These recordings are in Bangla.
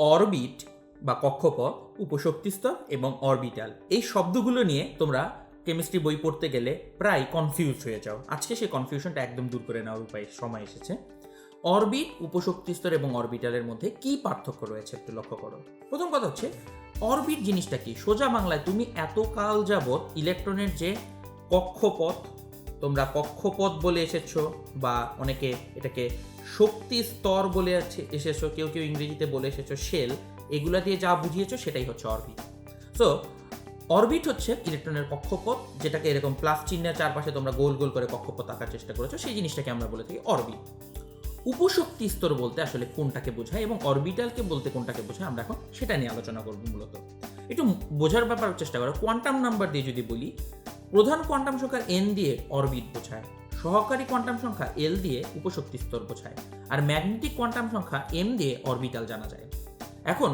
অরবিট বা কক্ষপথ উপশক্তি স্তর এবং অরবিটাল। এই শব্দগুলো নিয়ে তোমরা কেমিস্ট্রি বই পড়তে গেলে প্রায় কনফিউজ হয়ে যাও। আজকে সেই কনফিউশনটা একদম দূর করে নেওয়ার উপায় সময় এসেছে। অরবিট উপশক্তি স্তর এবং অরবিটালের মধ্যে কি পার্থক্য রয়েছে একটু লক্ষ্য করো। প্রথম কথা হচ্ছে, অরবিট জিনিসটা কি? সোজা বাংলায় তুমি এত কাল যাবৎ ইলেকট্রনের যে কক্ষপথ তোমরা কক্ষপথ বলে এসেছ বা অনেকে এটাকে শক্তি স্তর বলে এসেছ, কেউ কেউ ইংরেজিতে বলে এসেছ, শেল, এগুলা দিয়ে যা বুঝিয়েছো সেটাই হচ্ছে অরবিট সো অরবিট হচ্ছে ইলেকট্রনের কক্ষপথ যেটাকে এরকম প্লাস চিহ্নের চারপাশে তোমরা গোল গোল করে কক্ষপথ আঁকার চেষ্টা করেছ, সেই জিনিসটাকে আমরা বলে থাকি অরবিট উপশক্তি স্তর বলতে আসলে কোনটাকে বোঝায় এবং অরবিটালকে বলতে কোনটাকে বোঝায় আমরা এখন সেটা নিয়ে আলোচনা করব মূলত। একটু বোঝার ব্যাপার চেষ্টা করো কোয়ান্টাম নাম্বার দিয়ে যদি বলি প্রধান কোয়ান্টাম সংখ্যা এন দিয়ে অরবিট বোঝায়, সহকারী কোয়ান্টাম সংখ্যা এল দিয়ে উপশক্তি স্তর বোঝায়, আর ম্যাগনেটিক কোয়ান্টাম সংখ্যা এম দিয়ে অরবিটাল জানা যায়। এখন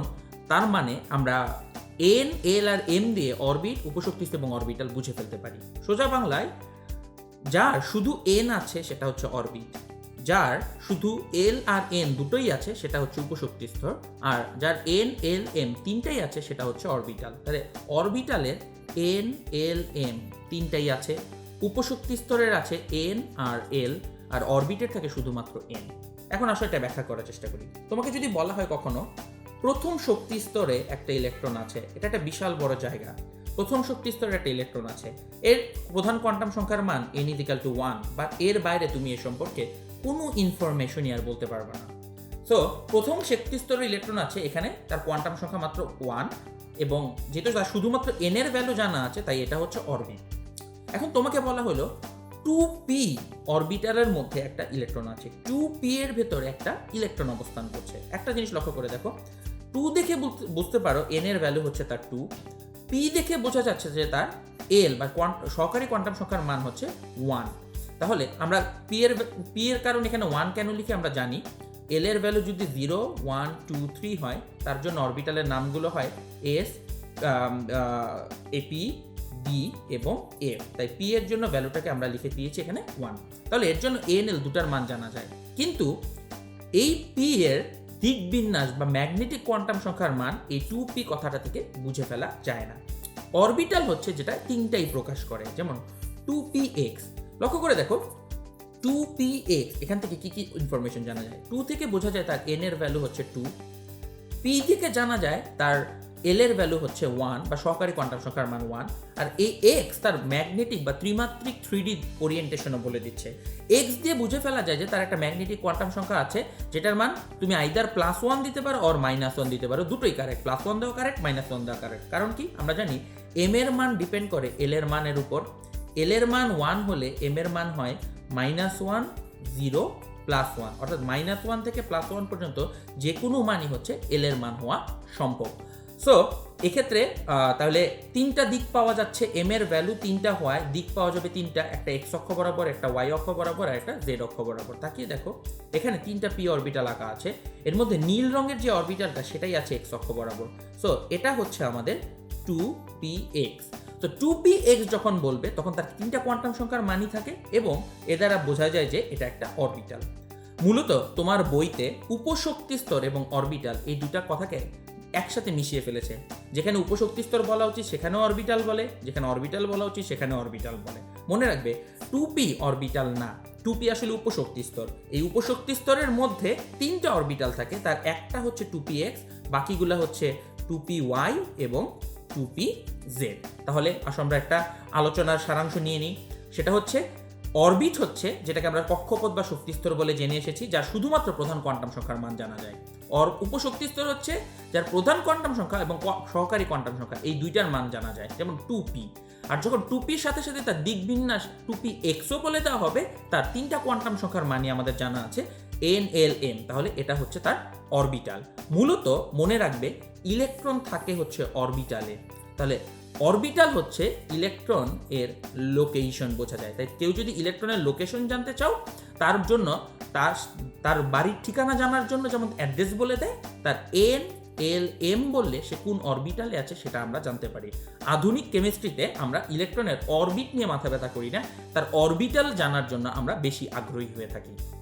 তার মানে আমরা এন এল আর এম দিয়ে অরবিট উপশক্তি এবং অরবিটাল বুঝে ফেলতে পারি। সোজা বাংলায়, যার শুধু এন আছে সেটা হচ্ছে অরবিট, যার শুধু এল আর এন দুটোই আছে সেটা হচ্ছে উপশক্তি স্তর আর যার এন এল এম তিনটাই আছে সেটা হচ্ছে অরবিটাল। তাহলে অরবিটালের এন এল এম তিনটাই আছে। উপশক্তি স্তরের আছে এন আর এল, আর অরবিটের থাকে শুধুমাত্র এন। এখন আসলে এটা ব্যাখ্যা করার চেষ্টা করি। তোমাকে যদি বলা হয় কখনো, প্রথম শক্তি স্তরে একটা ইলেকট্রন আছে, এটা একটা বিশাল বড় জায়গা। প্রথম শক্তি স্তরে একটা ইলেকট্রন আছে। এর প্রধান কোয়ান্টাম সংখ্যার মান এন ইজিক্যাল টু ওয়ান বা এর বাইরে তুমি এ সম্পর্কে কোনো ইনফরমেশনই আর বলতে পারবে না। সো প্রথম শক্তি স্তরের ইলেকট্রন আছে, এখানে তার কোয়ান্টাম সংখ্যা মাত্র ওয়ান এবং যেহেতু তার শুধুমাত্র এন এর ভ্যালু জানা আছে, তাই এটা হচ্ছে অরবিট। এখন তোমাকে বলা হলো টু পি অরবিটালের মধ্যে একটা ইলেকট্রন আছে। টু পি এর ভেতরে একটা ইলেকট্রন অবস্থান করছে। একটা জিনিস লক্ষ্য করে দেখো। টু দেখে বুঝতে- পারো এন এর ভ্যালু হচ্ছে তার টু পি দেখে বোঝা যাচ্ছে যে তার এল বা সহকারী কোয়ান্টাম সংখ্যার মান হচ্ছে ওয়ান তাহলে আমরা পি এর পি এর কারণ এখানে ওয়ান কেন লিখে আমরা জানি? এল এর ভ্যালু যদি জিরো ওয়ান টু থ্রি হয়, তার জন্য অরবিটালের নামগুলো হয় এস এপি ডি এবং এফ তাই পি এর জন্য ভ্যালুটাকে আমরা লিখে দিয়েছি এখানে ওয়ান তাহলে এর জন্য এন এল দুটার মান জানা যায়। কিন্তু এই পি এর দিক বিন্যাস বা ম্যাগনেটিক কোয়ান্টাম সংখ্যার মান এই টু পি কথাটা থেকে বুঝে ফেলা যায় না। অরবিটাল হচ্ছে যেটা তিনটাই প্রকাশ করে, যেমন টু পি এক্স লক্ষ্য করে দেখো টু পি এক্স এখান থেকে কি কি ইনফরমেশন জানা যায়? টু থেকে বোঝা যায় তার এন এর ভ্যালু হচ্ছে টু পি থেকে জানা যায় তার এল এর ভ্যালু হচ্ছে ওয়ান বা সহকারী কোয়ান্টাম সংখ্যার মান ওয়ান আর এই এক্স তার ম্যাগনেটিক বা ত্রিমাত্রিক থ্রি ডি ওরিয়েন্টেশনও বলে দিচ্ছে। এক্স দিয়ে বুঝে ফেলা যায় যে তার একটা ম্যাগনেটিক কোয়ান্টাম সংখ্যা আছে, যেটার মান তুমি আইদার প্লাস ওয়ান দিতে পারো অর মাইনাস ওয়ান দিতে পারো। দুটোই কারেক্ট প্লাস ওয়ান দেওয়া কারেক্ট মাইনাস ওয়ান দেওয়া কারেক্ট কারণ কি? আমরা জানি এম এর মান ডিপেন্ড করে এল এর মানের উপর। এল এর মান ওয়ান হলে এম এর মান হয় minus one zero plus one অর্থাৎ মাইনাস ওয়ান থেকে প্লাস ওয়ান পর্যন্ত যে কোনো মানই হচ্ছে এল এর মান হওয়া সম্ভব। সো এক্ষেত্রে তাহলে তিনটা দিক পাওয়া যাচ্ছে এম এর ভ্যালু তিনটা হওয়ায়, দিক পাওয়া যাবে তিনটা, একটা এক্স অক্ষ বরাবর, একটা ওয়াই অক্ষ বরাবর, আর একটা জেড অক্ষ বরাবর। তাকিয়ে দেখো, এখানে তিনটা পি অরবিটাল আঁকা আছে। এর মধ্যে নীল রঙের যে অরবিটালটা সেটাই আছে এক্স অক্ষ বরাবর। সো এটা হচ্ছে আমাদের টু পি এক্স তো টু পি এক্স যখন বলবে, তখন তার তিনটা কোয়ান্টাম সংখ্যার মানই থাকে এবং এ দ্বারা বোঝা যায় যে এটা একটা অরবিটাল মূলত তোমার বইতে উপশক্তি স্তর এবং অরবিটাল এই দুটা কথাকে একসাথে মিশিয়ে ফেলেছে। যেখানে উপশক্তি স্তর বলা উচিত, সেখানেও অরবিটাল বলে। যেখানে অরবিটাল বলা উচিত সেখানে অরবিটাল বলে। মনে রাখবে টু পি অরবিটাল না। টু পি আসলে উপশক্তি স্তর এই উপশক্তি স্তরের মধ্যে তিনটা অরবিটাল থাকে। তার একটা হচ্ছে টু পি এক্স বাকিগুলো হচ্ছে টু পি ওয়াই এবং টু পি জেড তাহলে আসো আমরা একটা আলোচনার সারাংশ নিয়ে নিই। সেটা হচ্ছে অরবিট হচ্ছে যেটাকে আমরা কক্ষপথ বা শক্তিস্তর বলে জেনে এসেছি, যার শুধুমাত্র প্রধান কোয়ান্টাম সংখ্যার মান জানা যায়। অর উপশক্তিস্তর হচ্ছে যার প্রধান কোয়ান্টাম সংখ্যা এবং সহকারী কোয়ান্টাম সংখ্যা, এই দুইটার মান জানা যায়, যেমন টু পি। আর যখন টু পির সাথে সাথে তার দিক বিন্যাস টু পি এক্সও বলে দেওয়া হবে, তার তিনটা কোয়ান্টাম সংখ্যার মানই আমাদের জানা আছে, এন, এল এম তাহলে এটা হচ্ছে তার অরবিটাল। মূলত মনে রাখবে, ইলেকট্রন থাকে হচ্ছে অরবিটালে। তাহলে অরবিটাল হচ্ছে ইলেকট্রন এর লোকেশন বোঝা যায়। তাই কেউ যদি ইলেকট্রনের লোকেশন জানতে চাও, তার জন্য তার তার বাড়ির ঠিকানা জানার জন্য যেমন অ্যাড্রেস বলে দেয়, তার এন এল এম বললে সে কোন অরবিটালে আছে সেটা আমরা জানতে পারি। আধুনিক কেমিস্ট্রিতে আমরা ইলেকট্রনের অরবিট নিয়ে মাথা ব্যথা করি না, তার অরবিটাল জানার জন্য আমরা বেশি আগ্রহী হয়ে থাকি।